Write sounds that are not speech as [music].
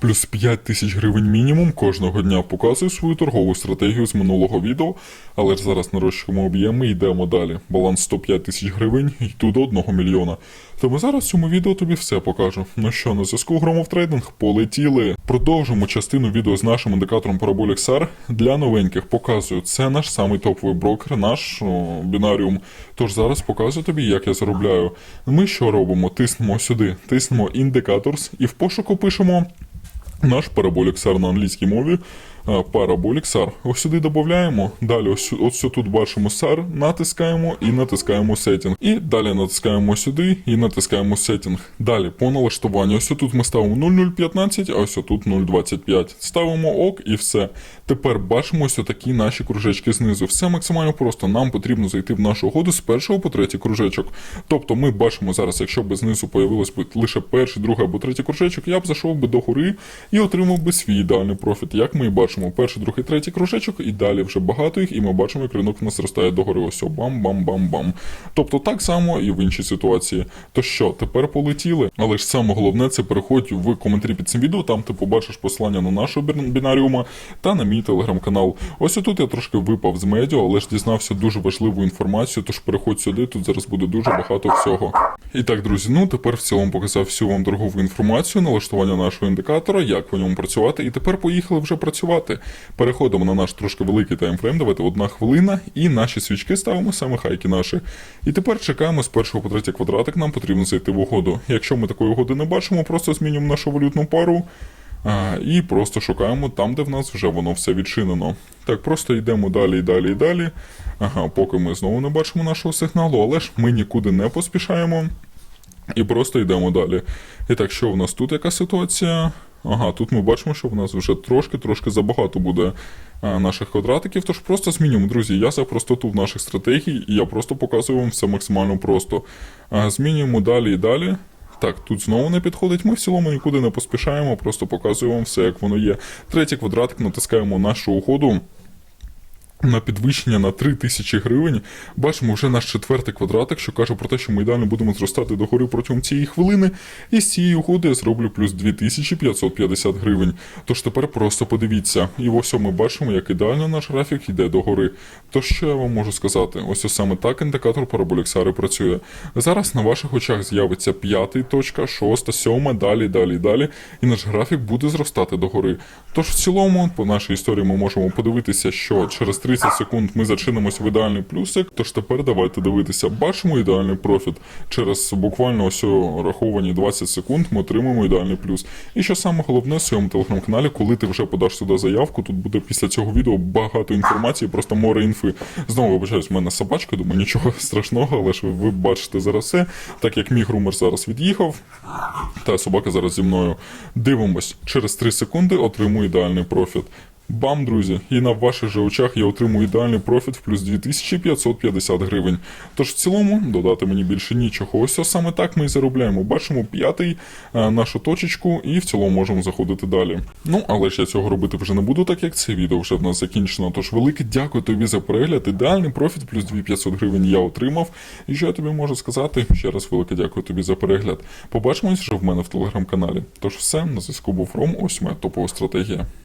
плюс 5 тисяч гривень мінімум кожного дня. Показую свою торгову стратегію з минулого відео, але ж зараз нарощуємо об'єми і йдемо далі. Баланс 105 тисяч гривень, йду до 1 мільйона. Тому зараз в цьому відео тобі все покажу. Ну що, на зв'язку Громов Трейдинг полетіли. Продовжимо частину відео з нашим індикатором Parabolic SAR. Для новеньких показую. Це наш самий топовий брокер, наш бінаріум. Тож зараз показую тобі, як я заробляю. Ми що робимо? Тиснемо сюди, тиснемо індикаторс і в пошуку пишемо наш параболік сар на англійській мові. Parabolic SAR. Ось сюди додаємо. Далі ось, ось тут бачимо SAR, натискаємо і натискаємо Setting. І далі натискаємо сюди і натискаємо Setting. Далі по налаштуванню. Ось тут ми ставимо 0015, а ось тут 025. Ставимо ок і все. Тепер бачимо ось такі наші кружечки знизу. Все максимально просто. Нам потрібно зайти в нашу угоду з першого по третій кружечок. Тобто ми бачимо зараз, якщо б знизу появилось лише перший, другий або третій кружечок, я б зайшов би до гори і отримав би свій ідеальний профіт. Як ми і бачимо, перший, другий, третій кружечок, і далі вже багато їх, і ми бачимо, як ринок в нас зростає до гори. Ось бам-бам-бам-бам. Тобто так само і в іншій ситуації. То що, тепер полетіли? Але ж саме головне це переходь в коментарі під цим відео, там ти побачиш посилання на нашого бінаріума та на мій телеграм-канал. Ось отут я трошки випав з медіа, але ж дізнався дуже важливу інформацію, тож переходь сюди, тут зараз буде дуже багато всього. І так, друзі, ну тепер в цілому показав всю вам торгову інформацію, налаштування нашого індикатора, як по ньому працювати. І тепер поїхали вже працювати. Переходимо на наш трошки великий таймфрейм, давайте одна хвилина, і наші свічки ставимо саме хайки наші. І тепер чекаємо з першого по третій квадратик, нам потрібно зайти в угоду. Якщо ми такої угоди не бачимо, просто змінюємо нашу валютну пару. І просто шукаємо там, де в нас вже воно все відчинено. Так, просто йдемо далі і далі і далі. Ага, поки ми знову не бачимо нашого сигналу, але ж ми нікуди не поспішаємо. І просто йдемо далі. І так, що в нас тут яка ситуація? Ага, тут ми бачимо, що в нас вже трошки-трошки забагато буде наших квадратиків. Тож просто змінюємо, друзі. Я за простоту в наших стратегій, і я просто показую вам все максимально просто. Змінюємо далі і далі. Так, тут знову не підходить. Ми в цілому нікуди не поспішаємо, просто показуємо вам все, як воно є. Третій квадратик натискаємо нашу угоду. На підвищення на 3 тисячі гривень бачимо вже наш четвертий квадратик, що каже про те, що ми ідеально будемо зростати догори протягом цієї хвилини. І з цієї угоди я зроблю плюс 2550 гривень. Тож тепер просто подивіться. І ось ми бачимо, як ідеально наш графік йде догори. То що я вам можу сказати? Ось саме так індикатор параболіксари працює. Зараз на ваших очах з'явиться п'ятий точка, шоста, сьома, далі, далі, далі. І наш графік буде зростати догори. Тож в цілому, по нашій історії, ми можемо подивитися, що через 30 секунд ми зачинимося в ідеальний плюсик. Тож тепер давайте дивитися. Бачимо ідеальний профіт. Через буквально ось раховані 20 секунд ми отримаємо ідеальний плюс. І що саме головне в своєму телеграм-каналі, коли ти вже подаш сюди заявку, тут буде після цього відео багато інформації, просто море інфи. Знову вибачаюсь, в мене собачка, думаю, нічого [laughs] страшного, але ж ви бачите зараз все. Так як мій грумер зараз від'їхав, та собака зараз зі мною. Дивимось, через 3 секунди отримую ідеальний профіт. Бам, друзі! І на ваших же очах я отримую ідеальний профіт в плюс 2550 гривень. Тож в цілому додати мені більше нічого. Ось саме так ми і заробляємо. Бачимо п'ятий е, нашу точечку, і в цілому можемо заходити далі. Ну, але ж я цього робити вже не буду, так як це відео вже в нас закінчено. Тож велике дякую тобі за перегляд. Ідеальний профіт плюс 2500 гривень я отримав. І що я тобі можу сказати? Ще раз велике дякую тобі за перегляд. Побачимось вже в мене в телеграм-каналі. Тож все, на зв'язку був Ром, ось моя топова стратегія.